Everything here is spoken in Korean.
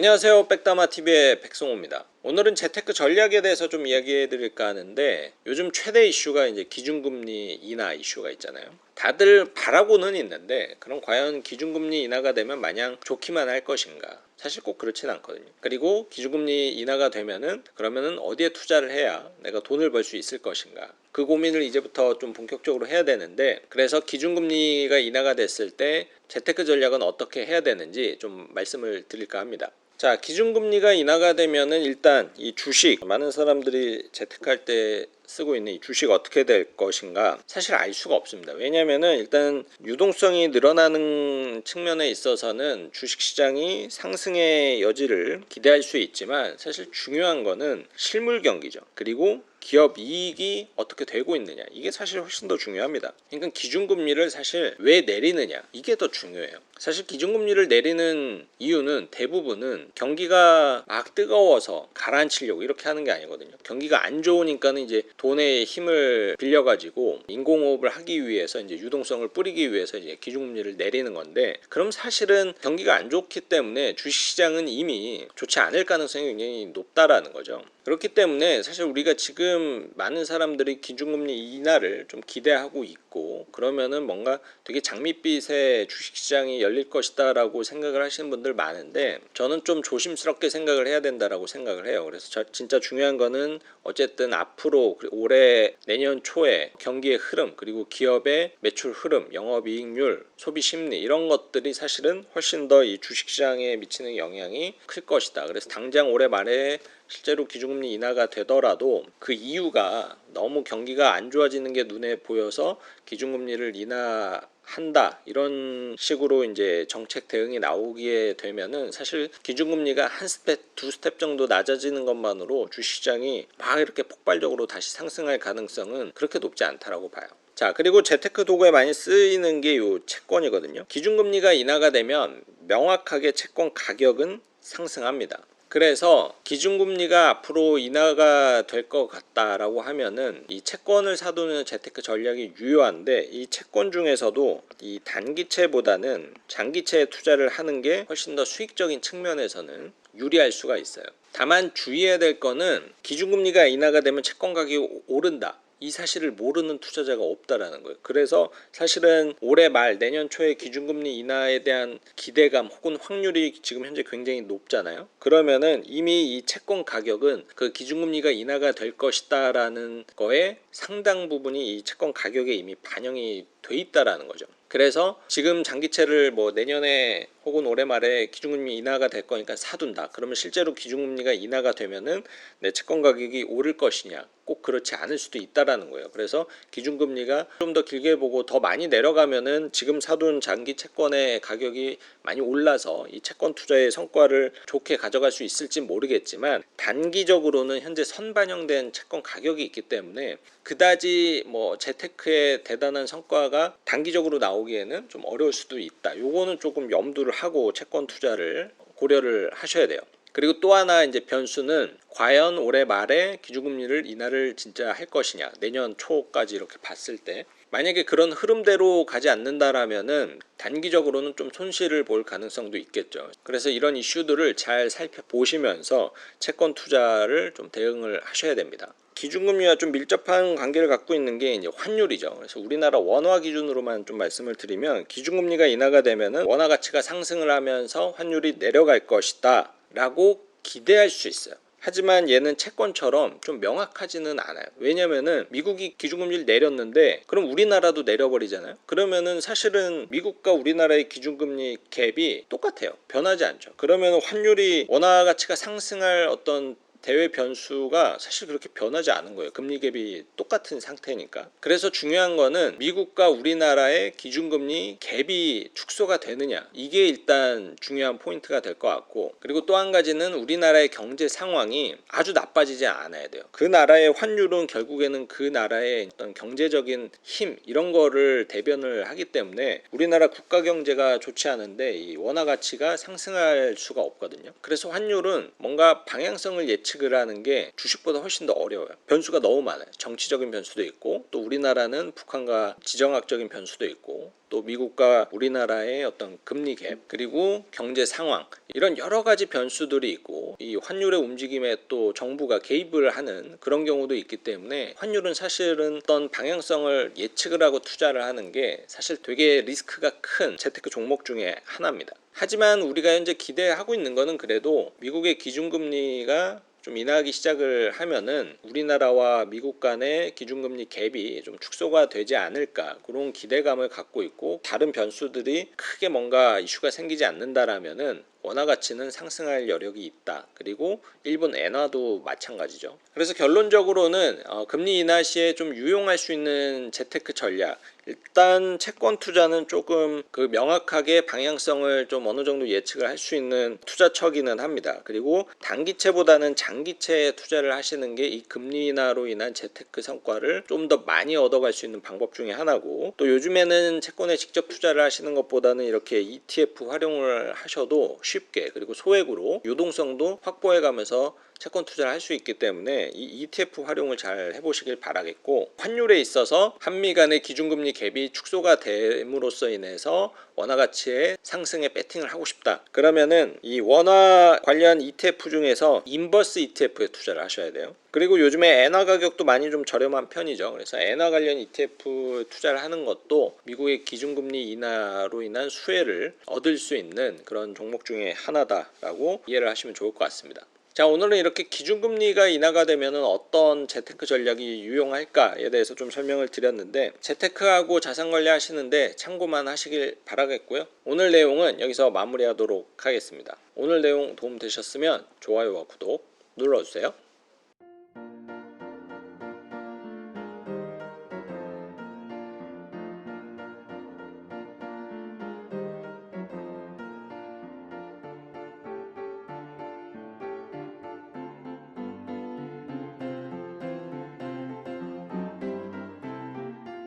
안녕하세요. 백다마TV의 백성호입니다. 오늘은 재테크 전략에 대해서 좀 이야기해 드릴까 하는데 요즘 최대 이슈가 이제 기준금리 인하 이슈가 있잖아요. 다들 바라고는 있는데 그럼 과연 기준금리 인하가 되면 마냥 좋기만 할 것인가? 사실 꼭 그렇진 않거든요. 그리고 기준금리 인하가 되면은 그러면은 어디에 투자를 해야 내가 돈을 벌 수 있을 것인가? 그 고민을 이제부터 좀 본격적으로 해야 되는데 그래서 기준금리가 인하가 됐을 때 재테크 전략은 어떻게 해야 되는지 좀 말씀을 드릴까 합니다. 자, 기준금리가 인하가 되면은 일단 이 주식 많은 사람들이 재테크할 때 쓰고 있는 이 주식 어떻게 될 것인가 사실 알 수가 없습니다. 왜냐면은 일단 유동성이 늘어나는 측면에 있어서는 주식 시장이 상승의 여지를 기대할 수 있지만 사실 중요한 거는 실물 경기죠. 그리고 기업 이익이 어떻게 되고 있느냐 이게 사실 훨씬 더 중요합니다. 그러니까 기준금리를 사실 왜 내리느냐 이게 더 중요해요. 사실 기준금리를 내리는 이유는 대부분은 경기가 막 뜨거워서 가라앉히려고 이렇게 하는 게 아니거든요. 경기가 안 좋으니까는 이제 돈의 힘을 빌려가지고 인공호흡을 하기 위해서 이제 유동성을 뿌리기 위해서 이제 기준금리를 내리는 건데 그럼 사실은 경기가 안 좋기 때문에 주식시장은 이미 좋지 않을 가능성이 굉장히 높다라는 거죠. 그렇기 때문에 사실 우리가 지금 많은 사람들이 기준금리 인하를 좀 기대하고 있고 그러면은 뭔가 되게 장밋빛의 주식시장이 열릴 것이다라고 생각을 하시는 분들 많은데 저는 좀 조심스럽게 생각을 해야 된다라고 생각을 해요. 그래서 저 진짜 중요한 거는 어쨌든 앞으로 올해 내년 초에 경기의 흐름 그리고 기업의 매출 흐름, 영업이익률, 소비 심리 이런 것들이 사실은 훨씬 더 이 주식시장에 미치는 영향이 클 것이다. 그래서 당장 올해 말에 실제로 기준금리 인하가 되더라도 그 이유가 너무 경기가 안 좋아지는 게 눈에 보여서 기준금리를 인하 한다 이런 식으로 이제 정책 대응이 나오게 되면은 사실 기준금리가 한 스텝 두 스텝 정도 낮아지는 것만으로 주시장이 막 이렇게 폭발적으로 다시 상승할 가능성은 그렇게 높지 않다라고 봐요. 자 그리고 재테크 도구에 많이 쓰이는 게 요 채권이거든요. 기준금리가 인하가 되면 명확하게 채권 가격은 상승합니다. 그래서 기준금리가 앞으로 인하가 될 것 같다라고 하면은 이 채권을 사두는 재테크 전략이 유효한데 이 채권 중에서도 이 단기채보다는 장기채에 투자를 하는 게 훨씬 더 수익적인 측면에서는 유리할 수가 있어요. 다만 주의해야 될 거는 기준금리가 인하가 되면 채권 가격이 오른다. 이 사실을 모르는 투자자가 없다라는 거예요. 그래서 사실은 올해 말 내년 초에 기준금리 인하에 대한 기대감 혹은 확률이 지금 현재 굉장히 높잖아요. 그러면은 이미 이 채권 가격은 그 기준금리가 인하가 될 것이다라는 거에 상당 부분이 이 채권 가격에 이미 반영이 돼 있다라는 거죠. 그래서 지금 장기채를 뭐 내년에 혹은 올해 말에 기준금리 인하가 될 거니까 사둔다. 그러면 실제로 기준금리가 인하가 되면은 내 채권 가격이 오를 것이냐? 꼭 그렇지 않을 수도 있다라는 거예요. 그래서 기준금리가 좀 더 길게 보고 더 많이 내려가면은 지금 사둔 장기 채권의 가격이 많이 올라서 이 채권 투자의 성과를 좋게 가져갈 수 있을지 모르겠지만 단기적으로는 현재 선반영된 채권 가격이 있기 때문에 그다지 뭐 재테크의 대단한 성과가 단기적으로 나오기에는 좀 어려울 수도 있다. 요거는 조금 염두를 하고 채권 투자를 고려를 하셔야 돼요. 그리고 또 하나 이제 변수는 과연 올해 말에 기준금리를 인하를 진짜 할 것이냐 내년 초까지 이렇게 봤을 때 만약에 그런 흐름대로 가지 않는다라면은 단기적으로는 좀 손실을 볼 가능성도 있겠죠. 그래서 이런 이슈들을 잘 살펴보시면서 채권 투자를 좀 대응을 하셔야 됩니다. 기준금리와 좀 밀접한 관계를 갖고 있는 게 이제 환율이죠. 그래서 우리나라 원화 기준으로만 좀 말씀을 드리면 기준금리가 인하가 되면은 원화 가치가 상승을 하면서 환율이 내려갈 것이다. 라고 기대할 수 있어요. 하지만 얘는 채권처럼 좀 명확하지는 않아요. 왜냐면은 미국이 기준금리를 내렸는데 그럼 우리나라도 내려버리잖아요. 그러면은 사실은 미국과 우리나라의 기준금리 갭이 똑같아요. 변하지 않죠. 그러면 환율이 원화 가치가 상승할 어떤 대외 변수가 사실 그렇게 변하지 않은 거예요. 금리 갭이 똑같은 상태니까. 그래서 중요한 거는 미국과 우리나라의 기준금리 갭이 축소가 되느냐. 이게 일단 중요한 포인트가 될 것 같고. 그리고 또 한 가지는 우리나라의 경제 상황이 아주 나빠지지 않아야 돼요. 그 나라의 환율은 결국에는 그 나라의 어떤 경제적인 힘 이런 거를 대변을 하기 때문에 우리나라 국가 경제가 좋지 않은데 이 원화 가치가 상승할 수가 없거든요. 그래서 환율은 뭔가 방향성을 예측 예측을 하는 게 주식보다 훨씬 더 어려워요. 변수가 너무 많아요. 정치적인 변수도 있고 또 우리나라는 북한과 지정학적인 변수도 있고 또 미국과 우리나라의 어떤 금리 갭 그리고 경제 상황 이런 여러 가지 변수들이 있고 이 환율의 움직임에 또 정부가 개입을 하는 그런 경우도 있기 때문에 환율은 사실은 어떤 방향성을 예측을 하고 투자를 하는 게 사실 되게 리스크가 큰 재테크 종목 중에 하나입니다. 하지만 우리가 현재 기대하고 있는 거는 그래도 미국의 기준금리가 좀 인하하기 시작을 하면은 우리나라와 미국 간의 기준금리 갭이 좀 축소가 되지 않을까 그런 기대감을 갖고 있고 다른 변수들이 크게 뭔가 이슈가 생기지 않는다라면은 원화 가치는 상승할 여력이 있다. 그리고 일본 엔화도 마찬가지죠. 그래서 결론적으로는 어, 금리 인하 시에 좀 유용할 수 있는 재테크 전략. 일단 채권 투자는 조금 그 명확하게 방향성을 좀 어느 정도 예측을 할 수 있는 투자처기는 합니다. 그리고 단기채보다는 장기채에 투자를 하시는 게 이 금리 인하로 인한 재테크 성과를 좀 더 많이 얻어갈 수 있는 방법 중에 하나고 또 요즘에는 채권에 직접 투자를 하시는 것보다는 이렇게 ETF 활용을 하셔도 쉽게 그리고 소액으로 유동성도 확보해 가면서 채권 투자를 할 수 있기 때문에 이 ETF 활용을 잘 해보시길 바라겠고 환율에 있어서 한미 간의 기준금리 갭이 축소가 됨으로써 인해서 원화 가치의 상승에 배팅을 하고 싶다. 그러면은 이 원화 관련 ETF 중에서 인버스 ETF에 투자를 하셔야 돼요. 그리고 요즘에 엔화 가격도 많이 좀 저렴한 편이죠. 그래서 엔화 관련 ETF 투자를 하는 것도 미국의 기준금리 인하로 인한 수혜를 얻을 수 있는 그런 종목 중에 하나다라고 이해를 하시면 좋을 것 같습니다. 자 오늘은 이렇게 기준금리가 인하가 되면 어떤 재테크 전략이 유용할까에 대해서 좀 설명을 드렸는데 재테크하고 자산관리 하시는데 참고만 하시길 바라겠고요. 오늘 내용은 여기서 마무리하도록 하겠습니다. 오늘 내용 도움 되셨으면 좋아요와 구독 눌러주세요